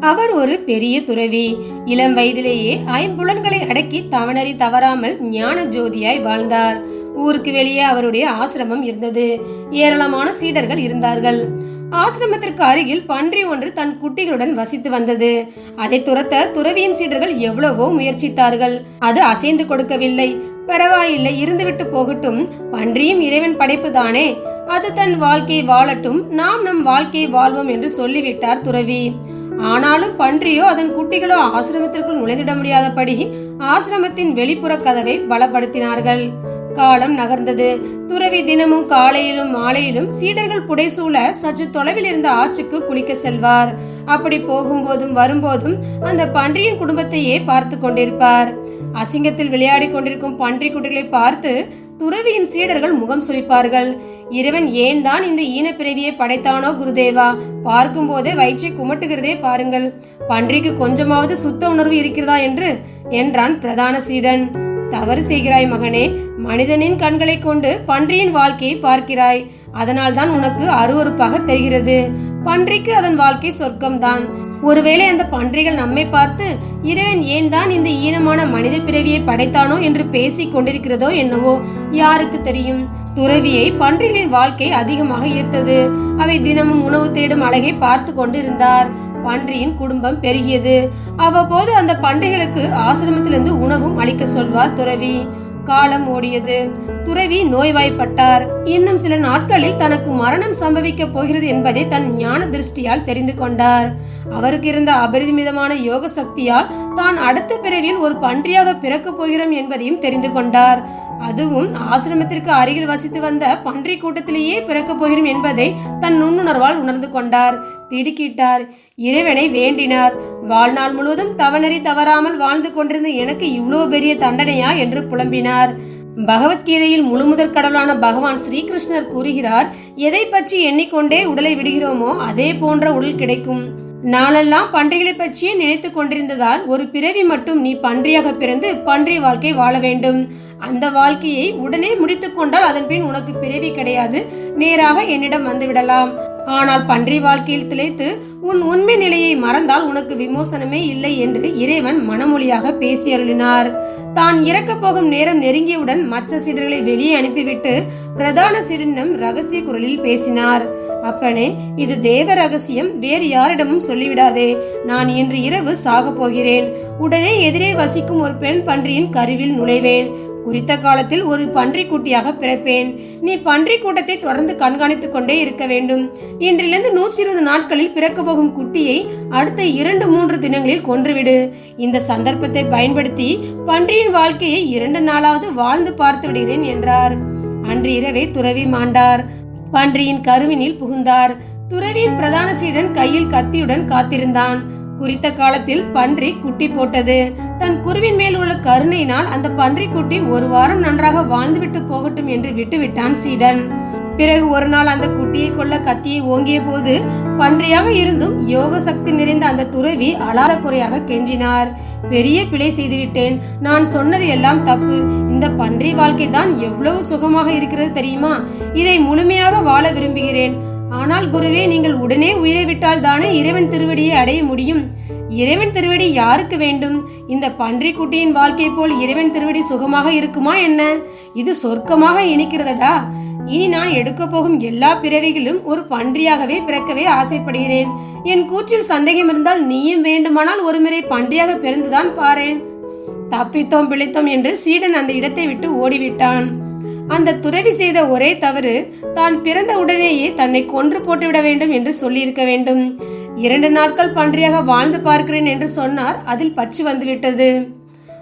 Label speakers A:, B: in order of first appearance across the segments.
A: அவர் ஒரு பெரிய துறவி. இளம் வயதிலேயே ஐம்புலன்களை அடக்கி தவணறி தவறாமல் ஞான ஜோதியாய் வாழ்ந்தார். ஊருக்கு வெளியே அவருடைய ஆசிரமம் இருந்தது. ஏராளமான சீடர்கள் இருந்தார்கள். ஆசிரமத்திற்கு அருகில் பன்றி ஒன்று தன் குட்டிகளுடன் வசித்து வந்தது. அதை துரத்த துறவியின் சீடர்கள் எவ்வளவோ முயற்சித்தார்கள். அது அசைந்து கொடுக்கவில்லை. பரவாயில்லை இருந்துவிட்டு போகட்டும். பன்றியும் இறைவன் படைப்பு தானே அது தன் வாழ்க்கையை வாழட்டும். நாம் நம் வாழ்க்கையை வாழ்வோம் என்று சொல்லிவிட்டார் துறவி. ஆனாலும் பன்றியோ அதன் குட்டிகளோ ஆசிரமத்திற்குள் நுழைந்திட முடியாதபடி ஆசிரமத்தின் வெளிப்புற கதவை பலப்படுத்தினார்கள். காலம் நகர்ந்தது. துறவி தினமும் காலையிலும் மாலையிலும் சீடர்கள் புடைசூழ சற்று தொலைவில் இருந்த ஆற்றுக்கு குளிக்க செல்வார். அப்படி போகும்போதும் வரும்போதும் அந்த பன்றியின் குடும்பத்தையே பார்த்து கொண்டிருப்பார். அசிங்கத்தில் விளையாடிக் கொண்டிருக்கும் பன்றி குட்டிகளை பார்த்து துறவியின் சீடர்கள் முகம் சுழிப்பார்கள் இறைவன் ஏன் தான் இந்த ஈனப்பிறவியை படைத்தானோ குருதேவா? பார்க்கும் போதே வயிற்றை குமட்டுகிறதே பாருங்கள். பன்றிக்கு கொஞ்சமாவது சுத்த உணர்வு இருக்கிறதா என்று என்றான் பிரதான சீடன். தவறு செய்கிறாய் மகனே மனிதனின் கண்களை கொண்டு பன்றியின் வாழ்க்கையை பார்க்கிறாய். அதனால் தான் உனக்கு அருவருப்பாக தெரிகிறது. பன்றிக்கு அதன் வாழ்க்கை சொர்க்கம்தான். ஒருவேளை அந்த பன்றிகள் நம்மை பார்த்து இறைவன் ஏன் தான் இந்த ஈனமான மனித பிறவியை படைத்தானோ என்று பேசிக் கொண்டிருக்கிறதோ என்னவோ? யாருக்கு தெரியும்? துறவியை பன்றிகளின் வாழ்க்கை அதிகமாக ஈர்த்தது. அவை தினமும் உணவு தேடும் அழகை பார்த்து கொண்டிருந்தார். பன்றியின் குடும்பம் பெருகியது. அவ்வப்போது அந்த பன்றிகளுக்கு ஆசிரமத்திலிருந்து உணவும் அளிக்க சொல்வார் துறவி. காலம் ஓடியது. துறவி நோய்வாய்ப்பட்டார். இன்னும் சில நாட்களில் தனக்கு மரணம் சம்பவிக்க போகிறது என்பதை தன் ஞான திருஷ்டியால் தெரிந்து கொண்டார். அவருக்கு இருந்த அபரிமிதமான யோக சக்தியால் தான் அடுத்த பிறவியில் ஒரு பன்றியாக பிறக்கப் போகிறோம் என்பதையும் தெரிந்து கொண்டார். அதுவும் ஆசிரமத்திற்கு அருகில் வசித்து வந்த பன்றி கூட்டத்திலேயே பிறக்கப் போகிறோம் என்பதை தன் நுண்ணுணர்வால் உணர்ந்து கொண்டார். திடுக்கிட்டார். இறைவனை வேண்டினார். வாழ்நாள் முழுவதும் தவணறி தவறாமல் வாழ்ந்து கொண்டிருந்த எனக்கு இவ்வளோ பெரிய தண்டனையா என்று புலம்பினார். பகவத்கீதையில் முழுமுதற் கடவுளான பகவான் ஸ்ரீகிருஷ்ணர் கூறுகிறார் எதை பற்றி எண்ணிக்கொண்டே உடலை விடுகிறோமோ அதே போன்ற உடல் கிடைக்கும். நாளெல்லாம் பன்றிகளை பற்றியே நினைத்து கொண்டிருந்ததால் ஒரு பிறவி மட்டும் நீ பன்றியாக பிறந்து பன்றி வாழ்க்கை வாழ வேண்டும். அந்த வாழ்க்கையை உடனே முடித்துக்கொண்டால் அதன் பின் உனக்கு பிறவி கிடையாது. நேராக என்னிடம் வந்துவிடலாம் ஆனால் பன்றி வாழ்க்கையில் திளைத்து உன் உண்மை நிலையை மறந்தால் உனக்கு விமோசனமே இல்லை என்று இறைவன் மனமொழியாக பேசி அருளினார். தான் இறக்கப் போகும் நேரம் நெருங்கியவுடன் மற்ற சீடர்களை வெளியே அனுப்பிவிட்டு பிரதான சீடனிடம் ரகசிய குரலில் பேசினார். அப்பனே இது தேவ ரகசியம் வேறு யாரிடமும் சொல்லிவிடாதே. நான் இன்று இரவு சாகப் போகிறேன். உடனே எதிரே வசிக்கும் ஒரு பெண் பன்றியின் கருவில் நுழைவேன். குறித்த காலத்தில் ஒரு பன்றி குட்டியாக பிறப்பேன். நீ பன்றி கூட்டத்தை தொடர்ந்து கண்காணித்துக் கொண்டே இருக்க வேண்டும். இன்றிலிருந்து நூற்றி இருபது நாட்களில் பிறக்க போகும் குட்டியை அடுத்த இரண்டு மூன்று தினங்களில் கொன்றுவிடு. இந்த சந்தர்ப்பத்தை பயன்படுத்தி பன்றியின் வாழ்க்கையை இரண்டு நாளாவது வாழ்ந்து பார்த்து விடுகிறேன் என்றார். அன்று இரவே துறவி மாண்டார். பன்றியின் கருவினில் புகுந்தார். துறவியின் பிரதான சீடன் கையில் கத்தியுடன் காத்திருந்தான். குறித்த காலத்தில் பன்றி குட்டி போட்டது. தன் குருவின் மேல் உள்ள கருணையினால் அந்த பன்றி குட்டி ஒரு வாரம் நன்றாக வாழ்ந்துவிட்டு போகட்டும் என்று விட்டுவிட்டான் சீடன். பிறகு ஒரு நாள் அந்த குட்டியை கொல்ல கத்தியை ஓங்கிய போது பன்றியாக இருந்தும் யோக சக்தி நிறைந்த அந்த துறவி அழாத குறையாக கெஞ்சினார். பெரிய பிழை செய்துவிட்டேன். நான் சொன்னது எல்லாம் தப்பு. இந்த பன்றி வாழ்க்கை தான் எவ்வளவு சுகமாக இருக்கிறது தெரியுமா? இதை முழுமையாக வாழ விரும்புகிறேன். ஆனால் குருவே நீங்கள் உடனே உயிரை விட்டால் தானே இறைவன் திருவடியை அடைய முடியும். இறைவன் திருவடி யாருக்கு வேண்டும்? இந்த பன்றி குட்டியின் வாழ்க்கை போல் இறைவன் திருவடி சுகமாக இருக்குமா என்ன? இது சொர்க்கமாக இனிக்கிறதடா. இனி நான் எடுக்க போகும் எல்லா பிறவிகளும் ஒரு பன்றியாகவே பிறக்கவே ஆசைப்படுகிறேன். என் கூற்றில் சந்தேகம் இருந்தால் நீயும் வேண்டுமானால் ஒருமுறை பன்றியாக பிறந்துதான் பாரேன். தப்பித்தோம் பிழைத்தோம் என்று சீடன் அந்த இடத்தை விட்டு ஓடிவிட்டான். அந்த துறவி செய்த ஒரே தவறு தான் பிறந்த உடனேயே தன்னை கொன்று போட்டுவிட வேண்டும் என்று சொல்லியிருக்க வேண்டும். இரண்டு நாட்கள் பன்றியாக வாழ்ந்து பார்க்கிறேன் என்று சொன்னார் அதில் பச்சு வந்துவிட்டது.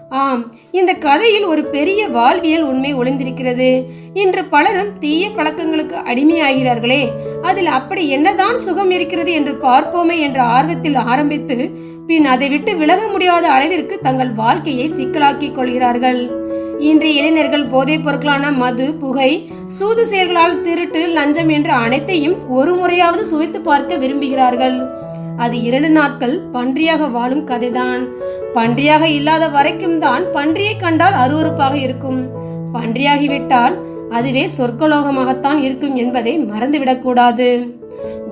A: ஆம் இந்த கதையில் ஒரு பெரிய வாழ்வியல் உண்மை ஒளிந்திருக்கிறது. இன்று பலரும் தீய பழக்கங்களுக்கு அடிமையாகிறார்களே அதில் அப்படி என்னதான் சுகம் இருக்கிறது என்று பார்ப்போமே என்ற ஆர்வத்தில் ஆரம்பித்து பின் அதை விட்டு விலக முடியாத அளவிற்கு தங்கள் வாழ்க்கையை சிக்கலாக்கிக் கொள்கிறார்கள். இன்றைய இளைஞர்கள் போதைப் பொருட்களான மது புகை சூது செயல்களால் திருட்டு லஞ்சம் என்ற அனைத்தையும் ஒரு முறையாவது சுவைத்து பார்க்க விரும்புகிறார்கள். அது இரண்டு நாட்கள் பன்றியாக வாழும் கதைதான். பன்றியாக இல்லாத வரைக்கும் தான் பன்றியை கண்டால் அருவருப்பாக இருக்கும். பன்றியாகிவிட்டால் அதுவே சொர்க்கலோகமாகத்தான் இருக்கும் என்பதை மறந்துவிடக்கூடாது.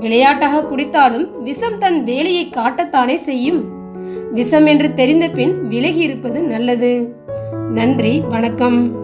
A: விளையாட்டாக குடித்தாலும் விஷம் தன் வேலையை காட்டத்தானே செய்யும். விஷம் என்று தெரிந்த பின் விலகி இருப்பது நல்லது. நன்றி வணக்கம்.